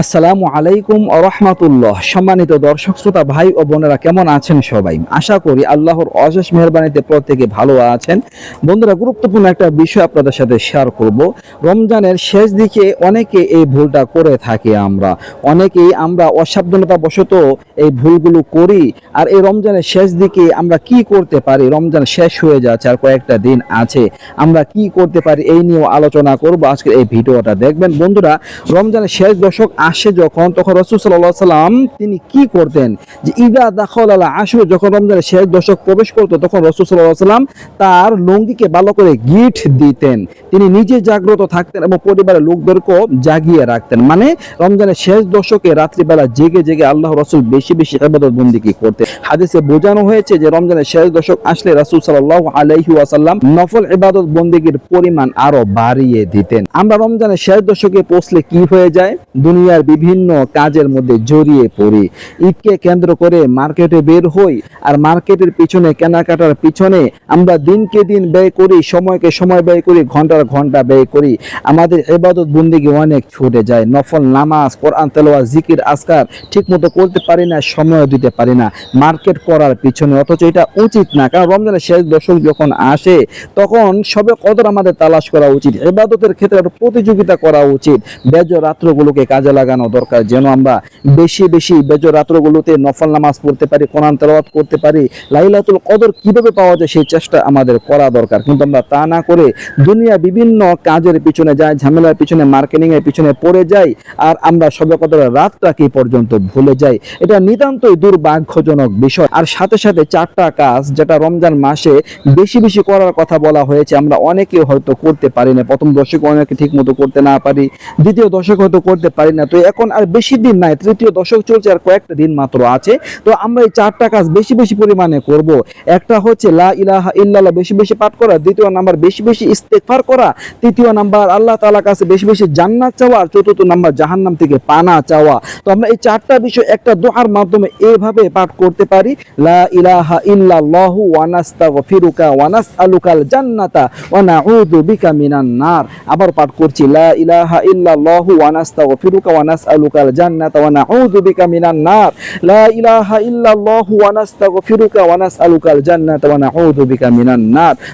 আসসালামু আলাইকুম রহমাতুল্লাহ। সম্মানিত দর্শক, শ্রোতা, ভাই ও বোনেরা, কেমন আছেন সবাই? আশা করি আল্লাহর অশেষ মেহরবানিতে প্রত্যেকে ভালো আছেন। বন্ধুরা, গুরুত্বপূর্ণ একটা বিষয় আপনাদের সাথে শেয়ার করব। রমজানের শেষ দিকে অনেকে এই ভুলটা করে থাকি আমরা। অনেকেই আমরা অসাবধানতা বশত এই ভুলগুলো করি। আর এই রমজানের শেষ দিকে আমরা কি করতে পারি? রমজান শেষ হয়ে যাচ্ছে আর কয়েকটা দিন আছে। আমরা কি করতে পারি? এই নিয়েও আলোচনা করব। আজকে এই ভিডিওটা দেখবেন। বন্ধুরা, রমজানের শেষ দশক আসে যখন, তখন রসুল সাল্লাহ সাল্লাম তিনি কি করতেন? যে ইদা দাখল আলা আসবে যখন রমজানের শেষ দশক প্রবেশ করতো, তখন রসুল সাল্লাহ সাল্লাম তার লঙ্গিকে ভালো করে গিট দিতেন। তিনি নিজে জাগ্রত থাকতেন এবং পরিবারের লোকদেরকেও জাগিয়ে রাখতেন। মানে রমজানের শেষ দশকে রাত্রিবেলা জেগে জেগে আল্লাহ রসুল বেশি বেশি ইবাদত বন্দিকে করতেন। হাদিসে বোঝানো হয়েছে যে রমজানের শেষ দশক আসলে রাসূল সাল্লাল্লাহু আলাইহি ওয়াসাল্লাম নফল ইবাদত বন্দিগির পরিমাণ আরও বাড়িয়ে দিতেন। আমরা রমজানের শেষ দশকে পৌঁছলে কি হয়ে যায়? দুনিয়ার বিভিন্ন কাজের মধ্যে জড়িয়ে পড়ি। ঈদকে কেন্দ্র করে মার্কেটে বের হই আর মার্কেটের পিছনে, কেনাকাটার পিছনে আমরা দিনকে দিন ব্যয় করি, সময়কে সময় ব্যয় করি, ঘণ্টার ঘণ্টা ব্যয় করি। আমাদের ইবাদত বন্দিগি অনেক ছুটে যায়। নফল নামাজ, কোরআন, তেলাওয়াত, জিকির আসকার ঠিক মতো করতে পারি না সময় দিতে পারি না। মার্কেট করার পিছনে অথচ এটা উচিত না। কারণ রমজানের শেষ দশক যখন আসে, তখন সবে কদর আমাদের তালাশ করা উচিত। ইবাদতের ক্ষেত্রে প্রতিযোগিতা করা উচিত। বেজ রাত্রগুলোকে কাজে লাগানো দরকার। যেন আমরা বেশি বেশি বেজ রাত্রগুলোতে নফল নামাজ পড়তে পারি, কোরআন তেলাওয়াত করতে পারি, লাইলাতুল কদর কীভাবে পাওয়া যায় সেই চেষ্টা আমাদের করা দরকার। কিন্তু আমরা তা না করে দুনিয়া বিভিন্ন কাজের পিছনে যাই, ঝামেলার পিছনে মার্কেটিং এর পিছনে পড়ে যাই, আর আমরা সবে কদরের রাতটাকে পর্যন্ত ভুলে যাই, এটা নিতান্তই দুর্ভাগ্যজনক বিষয়। আর সাথে সাথে চারটা কাজ যেটা রমজান মাসে বেশি বেশি করার কথা বলা হয়েছে, আমরা অনেকে হয়তো করতে পারি না। প্রথম দশকে অনেকে ঠিক মতো করতে না পারি, দ্বিতীয় দশক হয়তো করতে পারি না। তো এখন আর বেশি দিন নাই, তৃতীয় দশক চলছে আর কয়েকটা দিন মাত্র আছে। তো আমরা এই চারটা কাজ বেশি বেশি পরিমাণে করব। একটা হচ্ছে লা ইলাহা ইল্লাল্লাহ বেশি বেশি পাঠ করা, দ্বিতীয় নাম্বার বেশি বেশি ইস্তেগফার করা, তৃতীয় নাম্বার আল্লাহ তাআলার কাছে বেশি বেশি জান্নাত চাওয়া, আর চতুর্থ নাম্বার জাহান্নাম থেকে পানা চাওয়া। তো আমরা এই চারটা বিষয় একটা দোয়ার মাধ্যমে এইভাবে পাঠ করতে পারি। লা ইলাহা ইল্লাল্লাহু ওয়া নাস্তাগফিরুকা ওয়া নাসআলুকাল জান্নাতা ওয়া নাউযু বিকা মিনান নার। আবার পাঠ করছি, লা ইলাহা ইল্লাল্লাহু ওয়া নাস্তাগফিরুকা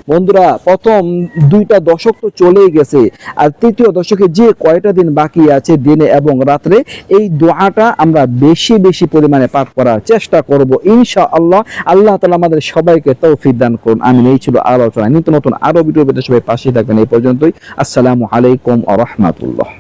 বন্ধুরা, প্রথম দুইটা দশক তো চলেই গেছে। আর তৃতীয় দশকে যে কয়টা দিন বাকি আছে দিনে এবং রাত্রে, এই দোয়াটা আমরা বেশি বেশি পরিমাণে পাঠ করার চেষ্টা করব। ইনশা আল্লাহ আল্লাহ তালা আমাদের সবাইকে তৌফিক দান করুন। আমি এই ছিল আলোচনা। নিত্য নতুন আরও ভিডিও সবাই পাশে থাকবেন। এই পর্যন্তই। আসসালামু আলাইকুম আ রহমাতুল্লাহ।